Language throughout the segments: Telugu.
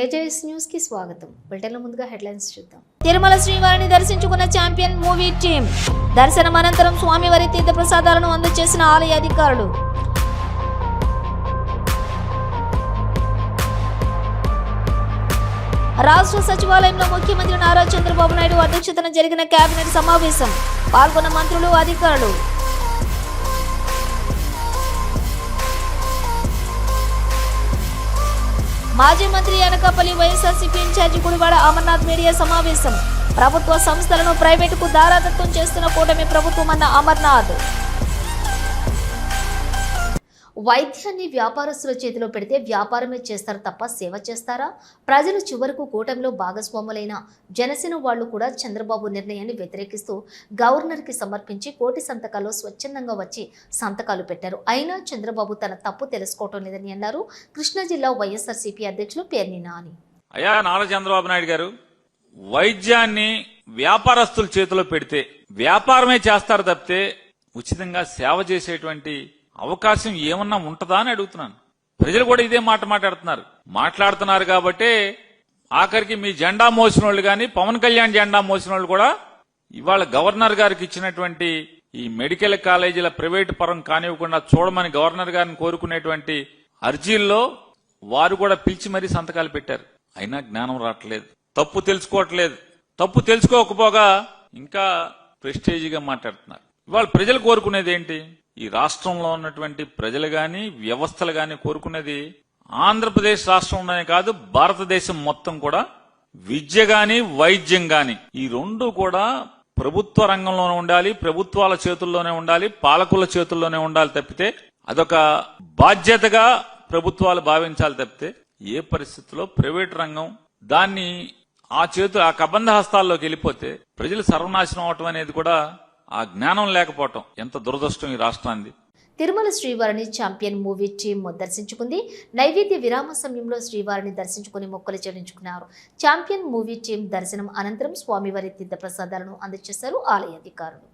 ఏజేఎస్ న్యూస్కి స్వాగతం. బులెటిన్ల ముందుగా హెడ్లైన్స్ చూద్దాం. తిరుమల శ్రీవారిని దర్శించుకున్న ఛాంపియన్ మూవీ టీం దర్శనం అనంతరం స్వామివారి తీర్థ ప్రసాదాలను అందజేసిన ఆలయ అధికారులు. రాష్ట్ర సచివాలయంలో ముఖ్యమంత్రి నారా చంద్రబాబు నాయుడు అధ్యక్షతన జరిగిన కేబినెట్ సమావేశం. పాల్గొన్న మంత్రులు అధికారులు. మాజీ మంత్రి Anakapalli YSRCP in charge Gudivada Amarnath media సమావేశం. ప్రభుత్వ సంస్థలను ప్రైవేటుకు దారాదత్తం చేస్తున్న కూటమి ప్రభుత్వం అన్న అమర్నాథ్. వైద్యాన్ని వ్యాపారస్తుల చేతిలో పెడితే వ్యాపారమే చేస్తారు తప్ప సేవ చేస్తారా? ప్రజలు చివరకు కూటమిలో భాగస్వాములైన జనసేన వాళ్ళు కూడా చంద్రబాబు నిర్ణయాన్ని వ్యతిరేకిస్తూ గవర్నర్కి సమర్పించి కోటి సంతకాల్లో స్వచ్ఛందంగా వచ్చి సంతకాలు పెట్టారు. అయినా చంద్రబాబు తన తప్పు తెలుసుకోవటం లేదని అన్నారు. కృష్ణా జిల్లా వైఎస్ఆర్సీపీ అధ్యక్షులు పేర్ని నాని. అయ్యా నారా చంద్రబాబు నాయుడు గారు వైద్యాన్ని వ్యాపారస్తుల చేతిలో పెడితే వ్యాపారమే చేస్తారు తప్పితే ఉచితంగా సేవ చేసేటువంటి అవకాశం ఏమన్నా ఉంటుందా అని అడుగుతున్నాను. ప్రజలు కూడా ఇదే మాట మాట్లాడుతున్నారు. మాట్లాడుతున్నారు కాబట్టి ఆఖరికి మీ జెండా మోసిన వాళ్ళు కానీ పవన్ కళ్యాణ్ జెండా మోసిన వాళ్ళు కూడా ఇవాళ గవర్నర్ గారికి ఇచ్చినటువంటి ఈ మెడికల్ కాలేజీల ప్రైవేటు పరం కానివ్వకుండా చూడమని గవర్నర్ గారిని కోరుకునేటువంటి అర్జీల్లో వారు కూడా పిలిచి మరీ సంతకాలు పెట్టారు. అయినా జ్ఞానం రావట్లేదు. తప్పు తెలుసుకోవట్లేదు. తప్పు తెలుసుకోకపోగా ఇంకా ప్రెస్టేజీగా మాట్లాడుతున్నారు. ఇవాళ ప్రజలు కోరుకునేది ఏంటి? ఈ రాష్ట్రంలో ఉన్నటువంటి ప్రజలు గాని వ్యవస్థలు గాని కోరుకునేది ఆంధ్రప్రదేశ్ రాష్ట్రంలోనే కాదు భారతదేశం మొత్తం కూడా విద్య గాని వైద్యం గాని. ఈ రెండు కూడా ప్రభుత్వ రంగంలోనే ఉండాలి ప్రభుత్వాల చేతుల్లోనే ఉండాలి పాలకుల చేతుల్లోనే ఉండాలి తప్పితే అదొక బాధ్యతగా ప్రభుత్వాలు భావించాలి తప్పితే ఏ పరిస్థితుల్లో ప్రైవేట్ రంగం దాన్ని ఆ చేతు ఆ కబంధ హస్తాల్లోకి వెళ్ళిపోతే ప్రజలు సర్వనాశనం అవటం అనేది కూడా ఆ జ్ఞానం లేకపోవటం ఎంత దురదృష్టం ఈ రాష్ట్రాన్ని తిరుమల శ్రీవారిని ఛాంపియన్ మూవీ టీం దర్శించుకుంది. నైవేద్య విరామ సమయంలో శ్రీవారిని దర్శించుకుని మొక్కలు చెల్లించుకున్నారు. ఛాంపియన్ మూవీ టీం దర్శనం అనంతరం స్వామివారి తీర్థ ప్రసాదాలను అందజేశారు ఆలయ అధికారులు.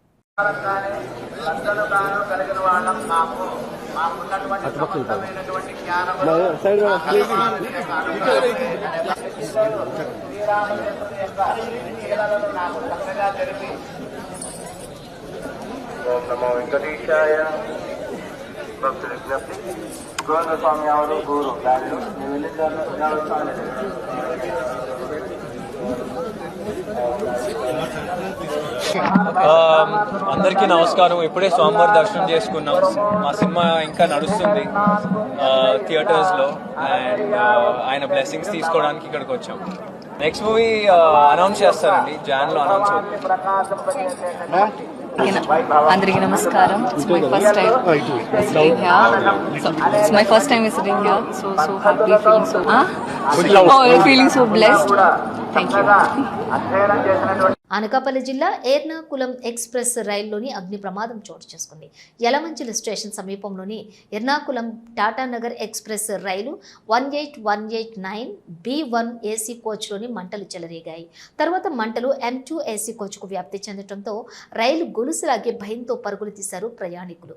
శ్రీరామచంద్రుని యొక్క నాకు చక్కగా ఓం నమో వెంకటేశాయ. భక్తుల విజ్ఞప్తి గోవింద స్వామి అందరికీ నమస్కారం. ఇప్పుడే స్వామివారి దర్శనం చేసుకున్నాం. మా సినిమా ఇంకా నడుస్తుంది థియేటర్స్లో అండ్ ఆయన బ్లెస్సింగ్స్ తీసుకోవడానికి ఇక్కడికి వచ్చాం. నెక్స్ట్ మూవీ అనౌన్స్ చేస్తారండి. జాన్లో అనౌన్స్ అవుతుంది. అందరికీ నమస్కారం it's my first time visiting here so it's my first time visiting here so so happy feeling so oh feeling so blessed thank you అధ్యయనం చేసినటువంటి అనకాపల్లి జిల్లా ఎర్నాకులం ఎక్స్ప్రెస్ రైల్లోని అగ్ని ప్రమాదం చోటు చేసుకుంది. యలమంచిల స్టేషన్ సమీపంలోని ఎర్నాకులం టాటానగర్ ఎక్స్ప్రెస్ రైలు one eight one eight nine B one AC కోచ్లోని మంటలు చెలరేగాయి. తర్వాత మంటలు ఎం టూ ఏసీ కోచ్కు వ్యాప్తి చెందడంతో రైలు గొలుసులాగే భయంతో పరుగులు తీశారు ప్రయాణికులు.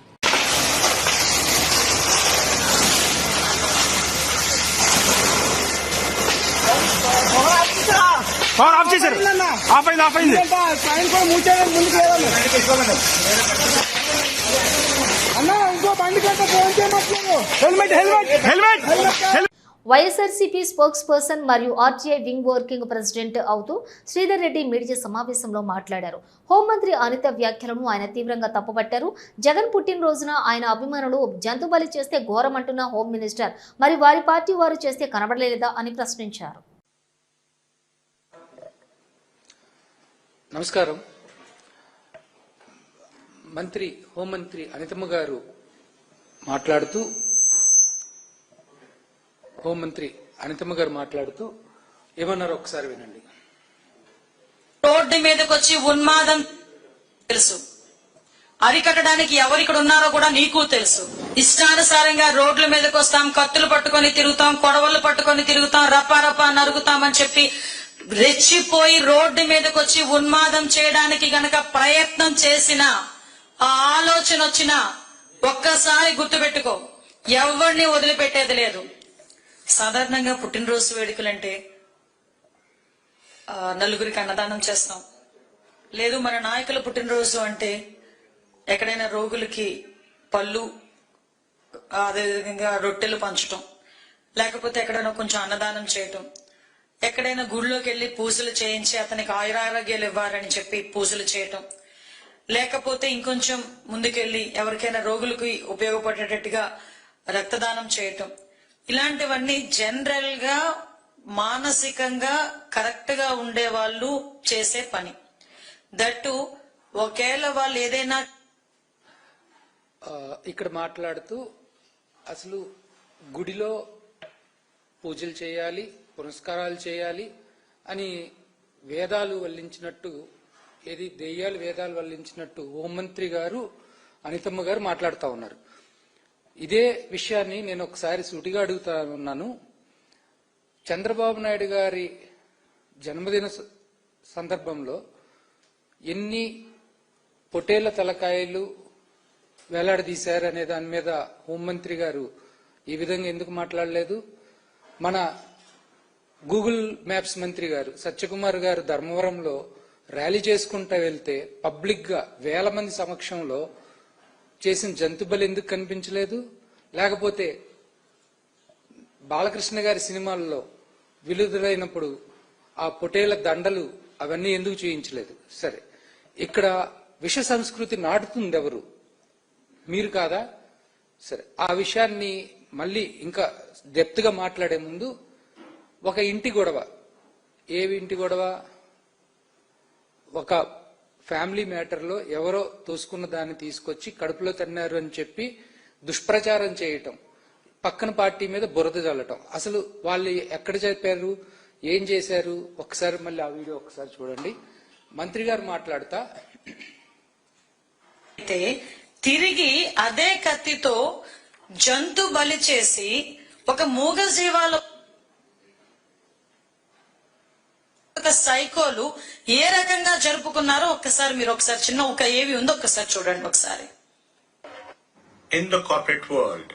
ఆఫ్ చేశారు. ఆఫ్ అయింది ఆఫ్ అయింది. ఇంకో బండి కంటే phone చేయమట్లేదు helmet helmet helmet. Helmet YSRCP spokesperson మరియు ఆర్టీఐ వింగ్ వర్కింగ్ ప్రెసిడెంట్ అవుతూ శ్రీధర్ రెడ్డి మీడియా సమావేశంలో మాట్లాడారు. హోంమంత్రి అనిత వ్యాఖ్యలను ఆయన తీవ్రంగా తప్పుపట్టారు. జగన్ పుట్టినరోజున ఆయన అభిమానులు జంతుబలి చేస్తే ఘోరమంటున్న హోం మినిస్టర్ మరి వారి పార్టీ వారు చేస్తే కనబడలేదా అని ప్రశ్నించారు. నమస్కారం. మంత్రి హోంమంత్రి అనితమ్మ గారు మాట్లాడుతూ హోంమంత్రి అనితమ్మ గారు మాట్లాడుతూ ఏమన్నారు ఒకసారి వినండి. రోడ్డు మీదకి వచ్చి ఉన్మాదం తెలుసు. అరికట్టడానికి ఎవరు ఇక్కడ ఉన్నారో కూడా నీకు తెలుసు. ఇష్టానుసారంగా రోడ్ల మీదకి వస్తాం కత్తులు పట్టుకొని తిరుగుతాం కొడవలు పట్టుకొని తిరుగుతాం రపా రపా నరుగుతామని చెప్పి రెచ్చిపోయి రోడ్డు మీదకి వచ్చి ఉన్మాదం చేయడానికి గనక ప్రయత్నం చేసిన ఆ ఆలోచన వచ్చిన ఒక్కసారి గుర్తుపెట్టుకో ఎవరిని వదిలిపెట్టేది లేదు. సాధారణంగా పుట్టినరోజు వేడుకలంటే నలుగురికి అన్నదానం చేస్తాం. లేదు మన నాయకుల పుట్టినరోజు అంటే ఎక్కడైనా రోగులకి పళ్ళు అదేవిధంగా రొట్టెలు పంచటం లేకపోతే ఎక్కడైనా కొంచెం అన్నదానం చేయటం. ఎక్కడైనా గుళ్ళోకి వెళ్ళి పూజలు చేయించి అతనికి ఆయురారోగ్యాలు ఇవ్వాలని చెప్పి పూజలు చేయటం. లేకపోతే ఇంకొంచెం ముందుకెళ్ళి ఎవరికైనా రోగులకు ఉపయోగపడేటట్టుగా రక్తదానం చేయటం. ఇలాంటివన్నీ జనరల్గా మానసికంగా కరెక్ట్గా ఉండే వాళ్ళు చేసే పని. దట్టు ఒకవేళ వాళ్ళు ఏదైనా ఇక్కడ మాట్లాడుతూ అసలు గుడిలో పూజలు చేయాలి పురస్కారాలు చేయాలి అని వేదాలు వల్లించినట్టు ఏది దెయ్యాలు వేదాలు వల్లించినట్టు హోంమంత్రి గారు అనితమ్మ గారు మాట్లాడుతూ ఉన్నారు. ఇదే విషయాన్ని నేను ఒకసారి సూటిగా అడుగుతా ఉన్నాను. చంద్రబాబు నాయుడు గారి జన్మదిన స- సందర్భంలో ఎన్ని పొటేళ్ళ తలకాయలు వేలాడదీశారు అనే దాని మీద హోంమంత్రి గారు ఈ విధంగా ఎందుకు మాట్లాడలేదు? మన గూగుల్ మ్యాప్స్ మంత్రి గారు సత్యకుమార్ గారు ధర్మవరంలో ర్యాలీ చేసుకుంటా వెళ్తే పబ్లిక్గా వేల మంది సమక్షంలో చేసిన జంతుబలి ఎందుకు కనిపించలేదు? లేకపోతే బాలకృష్ణ గారి సినిమాల్లో విలుదలైనప్పుడు ఆ పొటేల దండలు అవన్నీ ఎందుకు చూయించలేదు? సరే ఇక్కడ విష సంస్కృతి నాటుతుంది ఎవరు మీరు కాదా? సరే ఆ విషయాన్ని మళ్ళీ ఇంకా డెప్త్ మాట్లాడే ముందు ఒక ఇంటి గొడవ. ఏ ఇంటి గొడవ? ఒక ఫ్యామిలీ మ్యాటర్లో ఎవరో తోసుకున్న దాన్ని తీసుకొచ్చి కడుపులో తన్నారు అని చెప్పి దుష్ప్రచారం చేయటం పక్కన పార్టీ మీద బురద చల్లటం అసలు వాళ్ళు ఎక్కడ చెప్పారు? ఏం చేశారు? ఒకసారి మళ్ళీ ఆ వీడియో ఒకసారి చూడండి. మంత్రి గారు మాట్లాడతా. అయితే తిరిగి అదే కత్తితో జంతు బలి చేసి ఒక మూగ జీవాలు ఒక సైకోలు ఏ రకంగా జరుపుకున్నారో ఒక్కసారి మీరు ఒకసారి చిన్న ఒక ఏవి ఉందో ఒక్కసారి చూడండి ఒకసారి. In the corporate world,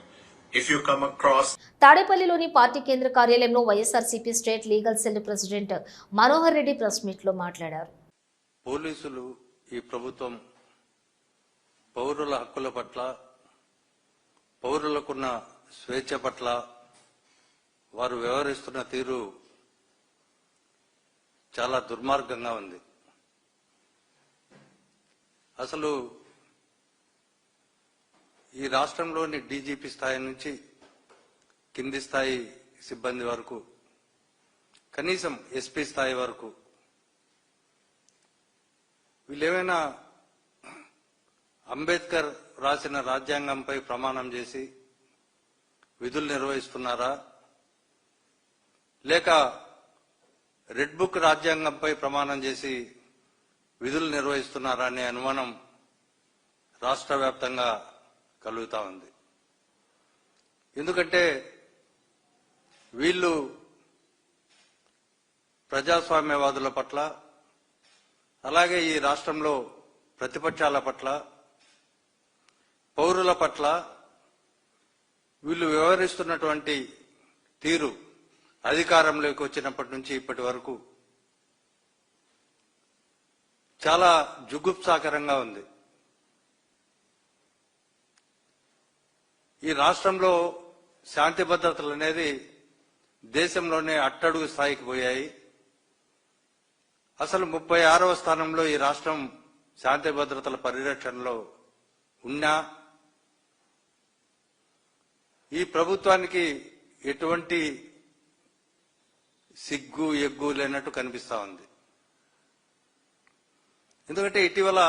if you come across తాడేపల్లిలోని పార్టీ కేంద్ర కార్యాలయంలో YSRCP state legal cell president Manohar Reddy press మీట్లో మాట్లాడారు. పోలీసులు ఈ ప్రభుత్వం పౌరుల హక్కుల పట్ల పౌరులకున్న స్వేచ్ఛ పట్ల వారు వ్యవహరిస్తున్న తీరు చాలా దుర్మార్గంగా ఉంది. అసలు ఈ రాష్ట్రంలోని డీజీపీ స్థాయి నుంచి కింది స్థాయి సిబ్బంది వరకు కనీసం ఎస్పీ స్థాయి వరకు వీళ్ళేమైనా అంబేద్కర్ రాసిన రాజ్యాంగంపై ప్రమాణం చేసి విధులు నిర్వహిస్తున్నారా? లేక రెడ్ బుక్ రాజ్యాంగంపై ప్రమాణం చేసి విధులు నిర్వహిస్తున్నారా అనే అనుమానం రాష్ట్ర వ్యాప్తంగా కలుగుతా ఉంది. ఎందుకంటే వీళ్ళు ప్రజాస్వామ్యవాదుల పట్ల అలాగే ఈ రాష్ట్రంలో ప్రతిపక్షాల పట్ల పౌరుల పట్ల వీళ్ళు వ్యవహరిస్తున్నటువంటి తీరు అధికారంలోకి వచ్చినప్పటి నుంచి ఇప్పటి వరకు చాలా జుగుప్సాకరంగా ఉంది. ఈ రాష్ట్రంలో శాంతి భద్రతలు అనేది దేశంలోనే అట్టడుగు స్థాయికి పోయాయి. అసలు ముప్పై ఆరవ స్థానంలో ఈ రాష్ట్రం శాంతి భద్రతల పరిరక్షణలో ఉన్నా ఈ ప్రభుత్వానికి ఎటువంటి సిగ్గు ఎగ్గు లేనట్టు కనిపిస్తా ఉంది. ఎందుకంటే ఇటీవల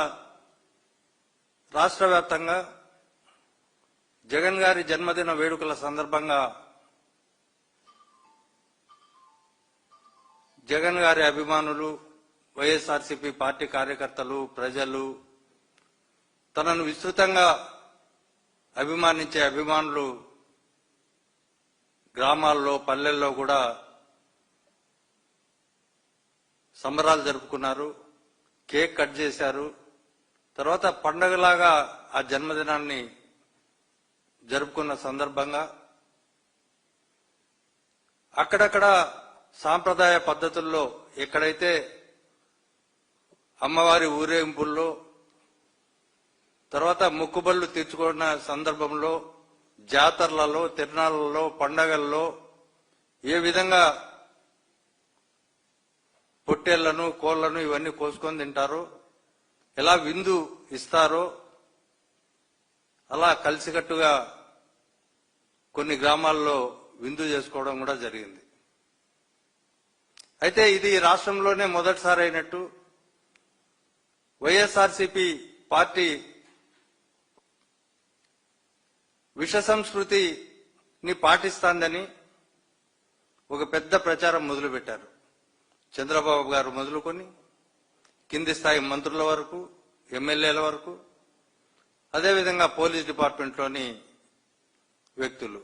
రాష్ట్ర వ్యాప్తంగా జగన్ గారి జన్మదిన వేడుకల సందర్భంగా జగన్ గారి అభిమానులు వైఎస్ఆర్సీపీ పార్టీ కార్యకర్తలు ప్రజలు తనను విస్తృతంగా అభిమానించే అభిమానులు గ్రామాల్లో పల్లెల్లో కూడా సంబరాలు జరుపుకున్నారు కేక్ కట్ చేశారు. తర్వాత పండగలాగా ఆ జన్మదినాన్ని జరుపుకున్న సందర్భంగా అక్కడక్కడ సాంప్రదాయ పద్ధతుల్లో ఎక్కడైతే అమ్మవారి ఊరేగింపుల్లో తర్వాత ముక్కుబళ్ళు తీర్చుకున్న సందర్భంలో జాతరలలో తిరునాళ్ళలో పండగల్లో ఏ విధంగా పొట్టేళ్ళను కోళ్ళను ఇవన్నీ కోసుకొని తింటారు. ఎలా విందు ఇస్తారో అలా కలిసికట్టుగా కొన్ని గ్రామాల్లో విందు చేసుకోవడం కూడా జరిగింది. అయితే ఇది రాష్ట్రంలోనే మొదటిసారి అయినట్టు వైఎస్ఆర్సిపి పార్టీ విష సంస్కృతిని పాటిస్తాందని ఒక పెద్ద ప్రచారం మొదలుపెట్టారు. చంద్రబాబు గారు మొదలుకొని కింది స్థాయి మంత్రుల వరకు ఎమ్మెల్యేల వరకు అదేవిధంగా పోలీస్ డిపార్ట్మెంట్లోని వ్యక్తులు.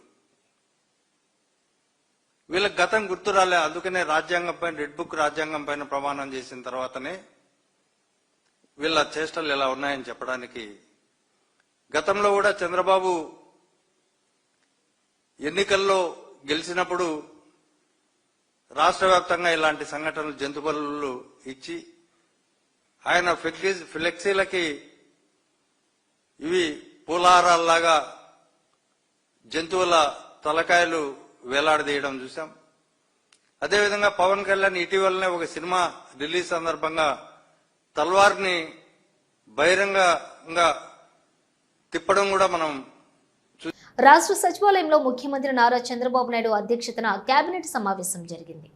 వీళ్ళకి గతం గుర్తు రాలే అందుకనే రాజ్యాంగం పైన రెడ్ బుక్ రాజ్యాంగం పైన ప్రమాణం చేసిన తర్వాతనే వీళ్ళ చేష్టలు ఎలా ఉన్నాయని చెప్పడానికి గతంలో కూడా చంద్రబాబు ఎన్నికల్లో గెలిచినప్పుడు రాష్ట్ర వ్యాప్తంగా ఇలాంటి సంఘటనలు జంతుబలు ఇచ్చి ఆయన ఫ్లెక్సీ- ఫ్లెక్సీలకి ఇవి పూలహారాల్లాగా జంతువుల తలకాయలు వేలాడదీయడం చూసాం అదేవిధంగా పవన్ కళ్యాణ్ ఇటీవలనే ఒక సినిమా రిలీజ్ సందర్భంగా తల్వార్ని బహిరంగంగా తిప్పడం కూడా మనం రాష్ట్ర సచివాలయంలో ముఖ్యమంత్రి నారా చంద్రబాబు నాయుడు అధ్యక్షతన కేబినెట్ సమావేశం జరిగింది.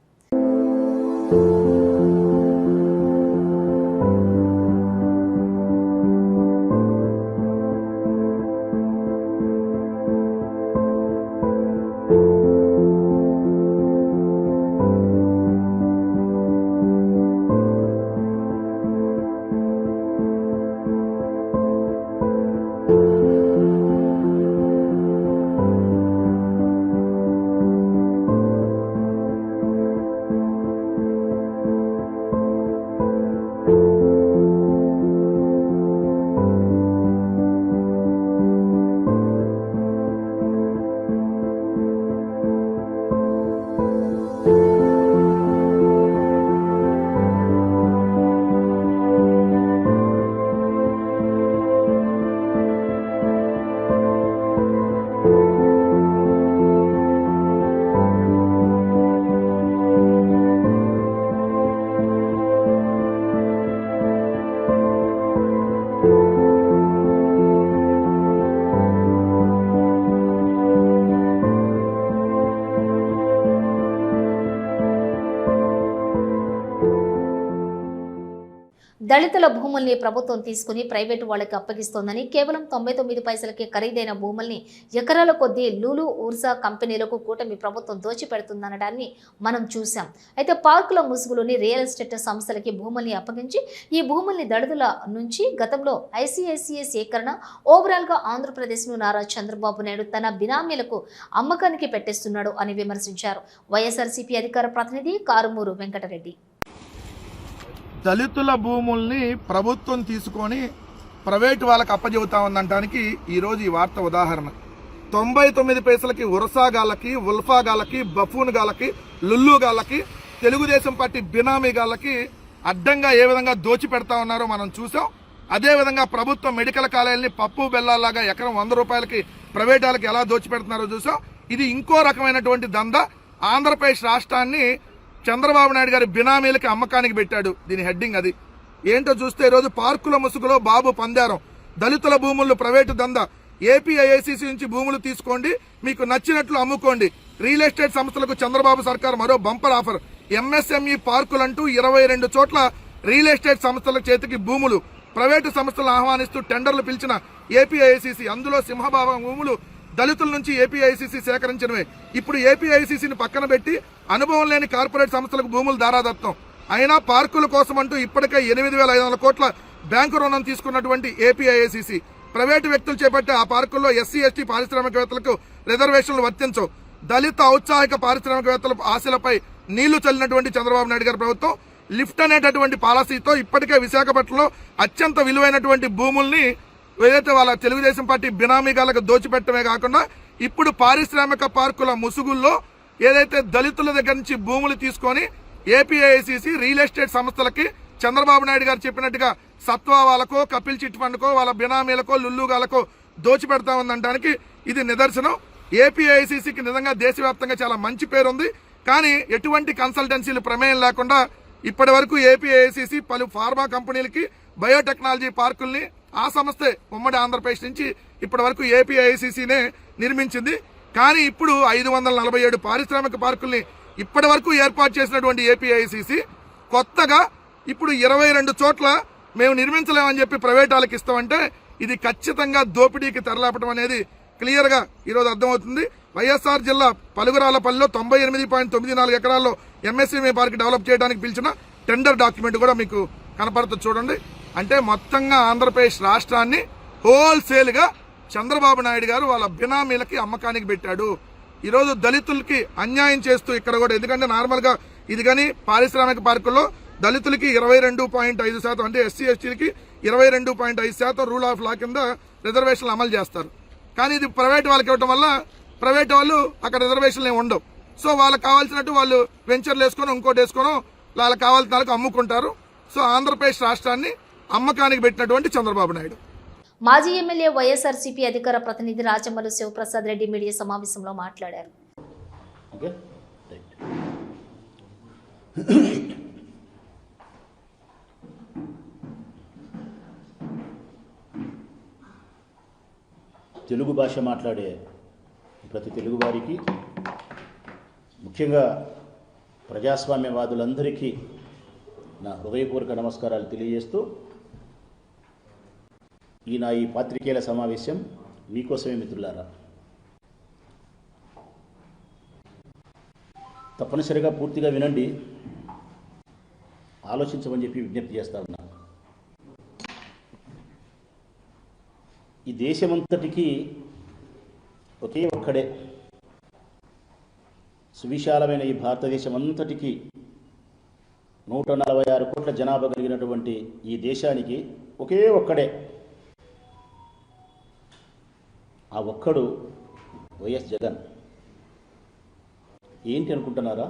దళితుల భూముల్ని ప్రభుత్వం తీసుకుని ప్రైవేటు వాళ్ళకి అప్పగిస్తోందని కేవలం తొంభై తొమ్మిది పైసలకి ఖరీదైన భూముల్ని ఎకరాల కొద్దీ లూలు ఊర్జా కంపెనీలకు కూటమి ప్రభుత్వం దోచిపెడుతుందనడాన్ని మనం చూశాం. అయితే పార్కుల ముసుగులోని రియల్ ఎస్టేట్ సంస్థలకి భూముల్ని అప్పగించి ఈ భూముల్ని దళితుల నుంచి గతంలో ఐసీఐసీఐ సేకరణ ఓవరాల్గా ఆంధ్రప్రదేశ్ను నారా చంద్రబాబు నాయుడు తన బినామీలకు అమ్మకానికి పెట్టేస్తున్నాడు అని విమర్శించారు. వైఎస్ఆర్సీపీ అధికార ప్రతినిధి కారుమూరు వెంకటరెడ్డి. దళితుల భూముల్ని ప్రభుత్వం తీసుకొని ప్రైవేట్ వాళ్ళకి అప్పజెబుతా ఉందనడానికి ఈరోజు ఈ వార్త ఉదాహరణ. తొంభై తొమ్మిది పైసలకి ఉరసాగాళ్ళకి ఉల్ఫాగాళ్ళకి బఫూన్గాళ్ళకి లుల్లుగాళ్ళకి తెలుగుదేశం పార్టీ బినామీగాళ్ళకి అడ్డంగా ఏ విధంగా దోచి పెడతా ఉన్నారో మనం చూసాం అదేవిధంగా ప్రభుత్వం మెడికల్ కాలేజీని పప్పు బెల్లాలాగా ఎకరం వంద రూపాయలకి ప్రైవేట్ వాళ్ళకి ఎలా దోచి పెడుతున్నారో చూసాం ఇది ఇంకో రకమైనటువంటి దంద. ఆంధ్రప్రదేశ్ రాష్ట్రాన్ని చంద్రబాబు నాయుడు గారి బినామీలకి అమ్మకానికి పెట్టాడు దీని హెడ్డింగ్ అది. ఏంటో చూస్తే ఈరోజు పార్కుల ముసుగులో బాబు పందారం. దళితుల భూములు ప్రైవేటు దంద. ఏపీఐఐసిసి నుంచి భూములు తీసుకోండి మీకు నచ్చినట్లు అమ్ముకోండి. రియల్ ఎస్టేట్ సంస్థలకు చంద్రబాబు సర్కార్ మరో బంపర్ ఆఫర్. ఎంఎస్ఎంఈ పార్కులంటూ ఇరవై రెండు చోట్ల రియల్ ఎస్టేట్ సంస్థల చేతికి భూములు. ప్రైవేటు సంస్థలను ఆహ్వానిస్తూ టెండర్లు పిలిచిన ఏపీఐసిసి అందులో సింహభాగం భూములు దళితుల నుంచి ఏపీఐసిసి సేకరించడమే ఇప్పుడు ఏపీఐసిసిని పక్కన పెట్టి అనుభవం లేని కార్పొరేట్ సంస్థలకు భూములు దారాదత్తం. అయినా పార్కుల కోసం అంటూ ఇప్పటికే ఎనిమిది వేల ఐదు వందల కోట్ల బ్యాంకు రుణం తీసుకున్నటువంటి ఏపీఐసిసి ప్రైవేటు వ్యక్తులు చేపట్టే ఆ పార్కుల్లో ఎస్సీ ఎస్టీ పారిశ్రామికవేత్తలకు రిజర్వేషన్లు వర్తించవు దళిత ఔత్సాహిక పారిశ్రామికవేత్తల ఆశలపై నీళ్ళు చల్లినటువంటి చంద్రబాబు నాయుడు గారి ప్రభుత్వం లిఫ్ట్ అనేటటువంటి పాలసీతో ఇప్పటికే విశాఖపట్నంలో అత్యంత విలువైనటువంటి భూముల్ని ఏదైతే వాళ్ళ తెలుగుదేశం పార్టీ బినామీగాలకు దోచిపెట్టమే కాకుండా ఇప్పుడు పారిశ్రామిక పార్కుల ముసుగుల్లో ఏదైతే దళితుల దగ్గర నుంచి భూములు తీసుకొని ఏపీఐసిసి రియల్ ఎస్టేట్ సంస్థలకి చంద్రబాబు నాయుడు గారు చెప్పినట్టుగా సత్వా వాళ్ళకో కపిల్ చిట్ ఫండ్కో వాళ్ళ బినామీలకో లుల్లుగాలకో దోచిపెడతా ఉందనడానికి ఇది నిదర్శనం. ఏపీఐసిసికి నిజంగా దేశవ్యాప్తంగా చాలా మంచి పేరు ఉంది కానీ ఎటువంటి కన్సల్టెన్సీలు ప్రమేయం లేకుండా ఇప్పటి వరకు ఏపీఐసిసి పలు ఫార్మా కంపెనీలకి బయోటెక్నాలజీ పార్కుల్ని ఆ సంస్థే ఉమ్మడి ఆంధ్రప్రదేశ్ నుంచి ఇప్పటి వరకు ఏపీఐసిసినే నిర్మించింది. కానీ ఇప్పుడు ఐదు వందల నలభై ఏడు పారిశ్రామిక పార్కుల్ని ఇప్పటి వరకు ఏర్పాటు చేసినటువంటి ఏపీఐసిసి కొత్తగా ఇప్పుడు ఇరవై రెండు చోట్ల మేము నిర్మించలేమని చెప్పి ప్రైవేట్ వాళ్ళకి ఇస్తామంటే ఇది ఖచ్చితంగా దోపిడీకి తెరలేపడం అనేది క్లియర్గా ఈరోజు అర్థమవుతుంది. వైఎస్ఆర్ జిల్లా పలుగురాలపల్లిలో తొంభై ఎనిమిది పాయింట్ తొమ్మిది నాలుగు ఎకరాల్లో ఎంఎస్ఎంఈ పార్క్ డెవలప్ చేయడానికి పిలిచిన టెండర్ డాక్యుమెంట్ కూడా మీకు కనపడుతుంది చూడండి. అంటే మొత్తంగా ఆంధ్రప్రదేశ్ రాష్ట్రాన్ని హోల్సేల్గా చంద్రబాబు నాయుడు గారు వాళ్ళ బినామీలకి అమ్మకానికి పెట్టాడు. ఈరోజు దళితులకి అన్యాయం చేస్తూ ఇక్కడ కూడా ఎందుకంటే నార్మల్గా ఇది కానీ పారిశ్రామిక పార్కుల్లో దళితులకి ఇరవై రెండు పాయింట్ ఐదు శాతం అంటే ఎస్సీ ఎస్టీలకి ఇరవై రెండు పాయింట్ ఐదు శాతం రూల్ ఆఫ్ లా కింద రిజర్వేషన్లు అమలు చేస్తారు. కానీ ఇది ప్రైవేట్ వాళ్ళకి ఇవ్వటం వల్ల ప్రైవేట్ వాళ్ళు అక్కడ రిజర్వేషన్లు ఏమి ఉండవు. సో వాళ్ళకి కావాల్సినట్టు వాళ్ళు వెంచర్లు వేసుకొని ఇంకోటి వేసుకొని వాళ్ళకి కావాల్సిన వాళ్ళకి అమ్ముకుంటారు. సో ఆంధ్రప్రదేశ్ రాష్ట్రాన్ని అమ్మకానికి పెట్టినటువంటి చంద్రబాబు నాయుడు. మాజీ ఎమ్మెల్యే వైఎస్ఆర్సీపీ అధికార ప్రతినిధి రాచమల్లు శివప్రసాద్ రెడ్డి మీడియా సమావేశంలో మాట్లాడారు. Okay right. తెలుగు భాష మాట్లాడే ప్రతి తెలుగువారికి ముఖ్యంగా ప్రజాస్వామ్యవాదులందరికీ నా హృదయపూర్వక నమస్కారాలు తెలియజేస్తూ ఈ నా ఈ పాత్రికేయుల సమావేశం మీకోసమే మిత్రులారా. తప్పనిసరిగా పూర్తిగా వినండి. ఆలోచించమని చెప్పి విజ్ఞప్తి చేస్తా ఉన్నా. ఈ దేశమంతటికీ ఒకే ఒక్కడే. సువిశాలమైన ఈ భారతదేశం అంతటికీ నూట నలభై ఆరు కోట్ల జనాభా కలిగినటువంటి ఈ దేశానికి ఒకే ఒక్కడే. ఆ ఒక్కడు వైఎస్ జగన్. ఏంటి అనుకుంటున్నారా?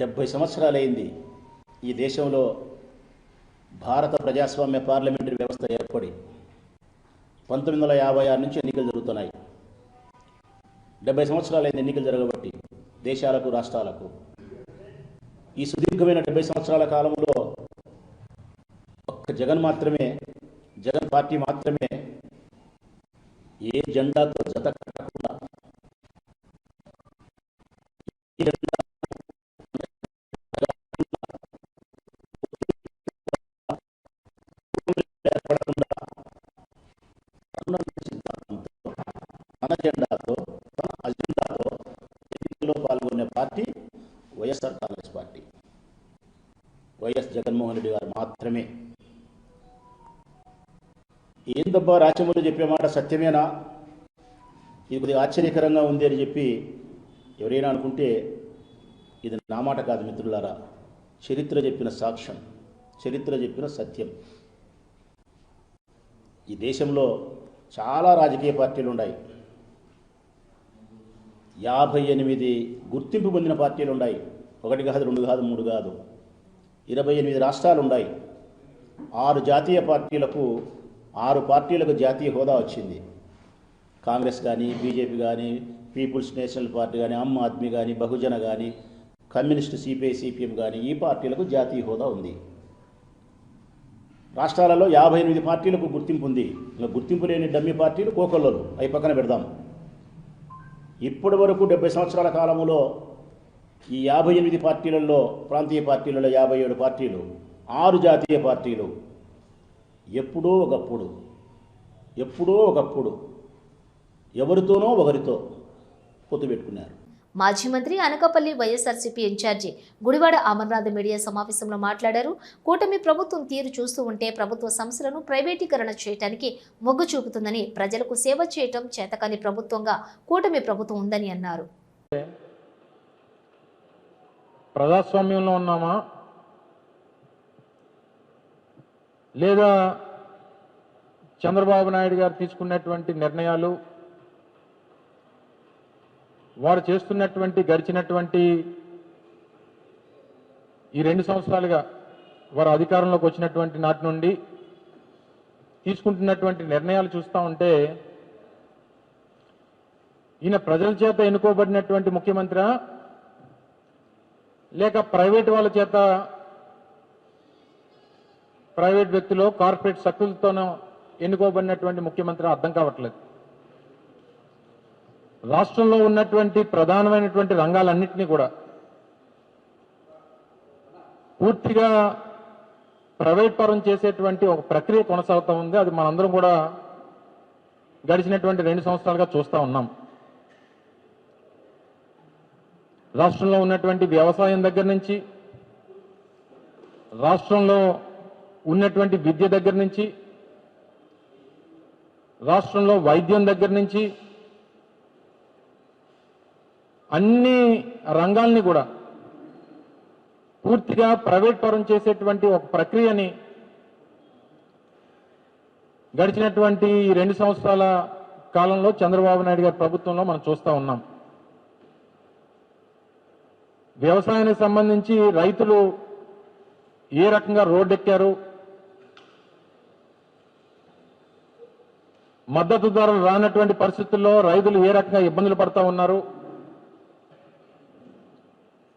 డెబ్భై సంవత్సరాలైంది ఈ దేశంలో భారత ప్రజాస్వామ్య పార్లమెంటరీ వ్యవస్థ ఏర్పడి పంతొమ్మిది వందల యాభై ఆరు నుంచి ఎన్నికలు జరుగుతున్నాయి. డెబ్బై సంవత్సరాలైంది ఎన్నికలు జరగబట్టి దేశాలకు రాష్ట్రాలకు. ఈ సుదీర్ఘమైన డెబ్బై సంవత్సరాల కాలంలో ఒక్క జగన్ మాత్రమే జగన్ పార్టీ మాత్రమే ఏ జెండాతో జత కట్టకుండా ఏ జెండా ఏర్పడకుండా తన సిద్ధాంతంతో తన జెండాతో తన అజెండాతో ఎన్నికల్లో పాల్గొనే party YSR Congress party. YS Jaganmohan Reddy garu మాత్రమే. ఏందబ్బా రాచమూలు చెప్పే మాట సత్యమేనా? ఇది కొద్దిగా ఆశ్చర్యకరంగా ఉంది అని చెప్పి ఎవరైనా అనుకుంటే ఇది నా మాట కాదు మిత్రులారా. చరిత్ర చెప్పిన సాక్ష్యం చరిత్ర చెప్పిన సత్యం. ఈ దేశంలో చాలా రాజకీయ పార్టీలు ఉన్నాయి. యాభై ఎనిమిది గుర్తింపు పొందిన పార్టీలు ఉన్నాయి. ఒకటి కాదు రెండు కాదు మూడు కాదు. ఇరవై ఎనిమిది రాష్ట్రాలు ఉన్నాయి. ఆరు జాతీయ పార్టీలకు ఆరు పార్టీలకు జాతీయ హోదా వచ్చింది. కాంగ్రెస్ కానీ బీజేపీ కానీ పీపుల్స్ నేషనల్ పార్టీ కానీ ఆమ్ ఆద్మీ కానీ బహుజన కానీ కమ్యూనిస్ట్ సిపిఐ సిపిఎం కానీ ఈ పార్టీలకు జాతీయ హోదా ఉంది. రాష్ట్రాలలో యాభై ఎనిమిది పార్టీలకు గుర్తింపు ఉంది. ఇంకా గుర్తింపు లేని డమ్మి పార్టీలు కోకొల్లలు. అవి పక్కన పెడదాం. ఇప్పటి వరకు డెబ్బై సంవత్సరాల కాలంలో ఈ యాభై ఎనిమిది పార్టీలలో ప్రాంతీయ పార్టీలలో యాభై ఏడు పార్టీలు ఆరు జాతీయ పార్టీలు ఎప్పుడో ఒకప్పుడు ఎప్పుడో ఒకప్పుడు ఎవరితోనో ఒకరితో పొత్తు పెట్టుకున్నారు. మాజీ మంత్రి Anakapalli YSRCP in charge Gudivada Amarnath media సమావేశంలో మాట్లాడారు. కూటమి ప్రభుత్వం తీరు చూస్తూ ఉంటే ప్రభుత్వ సంస్థలను ప్రైవేటీకరణ చేయడానికి మొగ్గు చూపుతుందని ప్రజలకు సేవ చేయటం చేతకాని ప్రభుత్వంగా కూటమి ప్రభుత్వం ఉందని అన్నారు. ప్రజాస్వామ్యంలో ఉన్నామా? లేదా చంద్రబాబు నాయుడు గారు తీసుకున్నటువంటి నిర్ణయాలు వారు చేస్తున్నటువంటి గడిచినటువంటి ఈ రెండు సంవత్సరాలుగా వారు అధికారంలోకి వచ్చినటువంటి నాటి నుండి తీసుకుంటున్నటువంటి నిర్ణయాలు చూస్తూ ఉంటే ఈయన ప్రజల చేత ఎన్నుకోబడినటువంటి ముఖ్యమంత్రి లేక ప్రైవేట్ వాళ్ళ చేత ప్రైవేట్ వ్యక్తులు కార్పొరేట్ శక్తులతోనూ ఎన్నుకోబడినటువంటి ముఖ్యమంత్రి అర్థం కావట్లేదు. రాష్ట్రంలో ఉన్నటువంటి ప్రధానమైనటువంటి రంగాలన్నింటినీ కూడా పూర్తిగా ప్రైవేట్ పరం చేసేటువంటి ఒక ప్రక్రియ కొనసాగుతూ ఉంది. అది మనందరం కూడా గడిచినటువంటి రెండు సంవత్సరాలుగా చూస్తూ ఉన్నాం. రాష్ట్రంలో ఉన్నటువంటి వ్యవసాయం దగ్గర నుంచి రాష్ట్రంలో ఉన్నటువంటి విద్య దగ్గర నుంచి రాష్ట్రంలో వైద్యం దగ్గర నుంచి అన్ని రంగాల్ని కూడా పూర్తిగా ప్రైవేట్ పరం చేసేటువంటి ఒక ప్రక్రియని గడిచినటువంటి ఈ రెండు సంవత్సరాల కాలంలో చంద్రబాబు నాయుడు గారి ప్రభుత్వంలో మనం చూస్తూ ఉన్నాం. వ్యవసాయానికి సంబంధించి రైతులు ఏ రకంగా రోడ్డెక్కారు మద్దతు ధరలు రానటువంటి పరిస్థితుల్లో రైతులు ఏ రకంగా ఇబ్బందులు పడతా ఉన్నారు?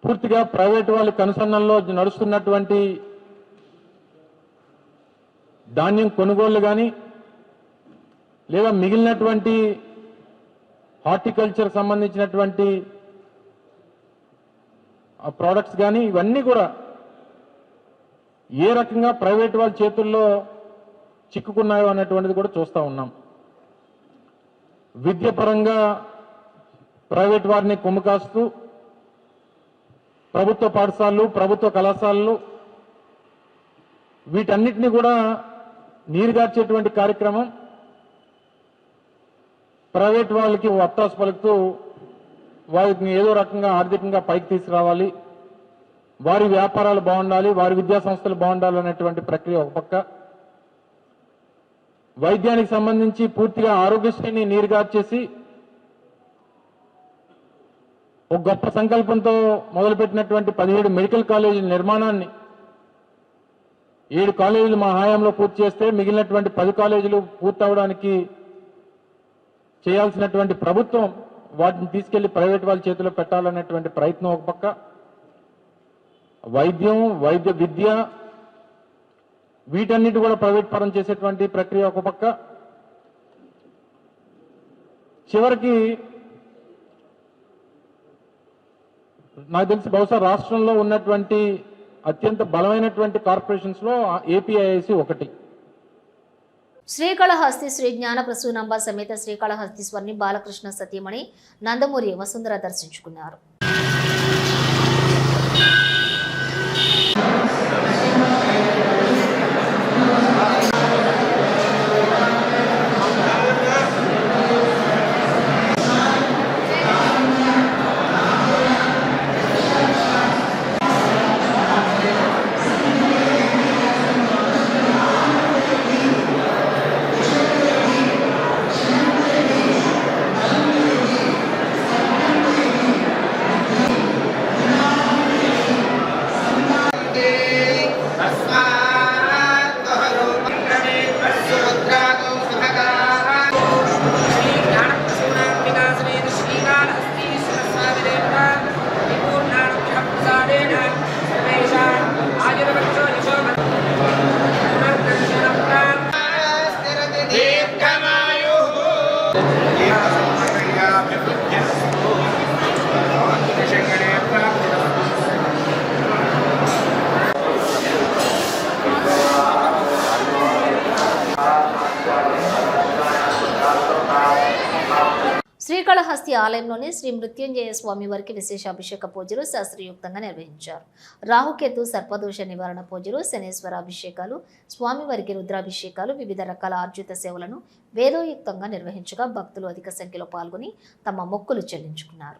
పూర్తిగా ప్రైవేట్ వాళ్ళ కనుసన్నల్లో నడుస్తున్నటువంటి ధాన్యం కొనుగోళ్ళు కానీ లేదా మిగిలినటువంటి హార్టికల్చర్ సంబంధించినటువంటి ప్రోడక్ట్స్ కానీ ఇవన్నీ కూడా ఏ రకంగా ప్రైవేట్ వాళ్ళ చేతుల్లో చిక్కుకున్నాయో అనేటువంటిది కూడా చూస్తూ ఉన్నాం. విద్య పరంగా ప్రైవేట్ వారిని కుమ్మకాస్తూ ప్రభుత్వ పాఠశాలలు ప్రభుత్వ కళాశాలలు వీటన్నిటిని కూడా నీరుగార్చేటువంటి కార్యక్రమం ప్రైవేట్ వాళ్ళకి వత్తాసు పలుకుతూ వారిని ఏదో రకంగా ఆర్థికంగా పైకి తీసుకురావాలి. వారి వ్యాపారాలు బాగుండాలి వారి విద్యా సంస్థలు బాగుండాలి అనేటువంటి ప్రక్రియ ఒక పక్క. వైద్యానికి సంబంధించి పూర్తిగా ఆరోగ్యశ్రీని నీరుగార్చేసి ఒక గొప్ప సంకల్పంతో మొదలుపెట్టినటువంటి పదిహేడు మెడికల్ కాలేజీల నిర్మాణాన్ని ఏడు కాలేజీలు మా హయాంలో పూర్తి చేస్తే మిగిలినటువంటి పది కాలేజీలు పూర్తవడానికి చేయాల్సినటువంటి ప్రభుత్వం వాటిని తీసుకెళ్ళి ప్రైవేట్ వాళ్ళ చేతిలో పెట్టాలనేటువంటి ప్రయత్నం ఒక పక్క. వైద్యం వైద్య విద్య వీటన్నిటి కూడా ప్రైవేట్ పరం చేసేటువంటి ప్రక్రియ ఒక పక్క. చివరికి నాకు తెలిసి బహుశా రాష్ట్రంలో ఉన్నటువంటి అత్యంత బలమైనటువంటి కార్పొరేషన్స్లో ఏపీఐఐసి ఒకటి. శ్రీకాళహస్తి శ్రీ జ్ఞాన ప్రసూనంబ సమేత శ్రీకాళహస్తీశ్వరిని బాలకృష్ణ సతీమణి నందమూరి వసుంధర దర్శించుకున్నారు. ఆలయంలోని శ్రీ మృత్యుంజయ స్వామి వారికి విశేష అభిషేక పూజలు శాస్త్రయుక్తంగా నిర్వహించారు. రాహుకేతు సర్పదోష నివారణ పూజలు శనేశ్వర అభిషేకాలు స్వామివారికి రుద్రాభిషేకాలు వివిధ రకాల ఆర్జిత సేవలను వేదోయుక్తంగా నిర్వహించగా భక్తులు అధిక సంఖ్యలో పాల్గొని తమ మొక్కులు చెల్లించుకున్నారు.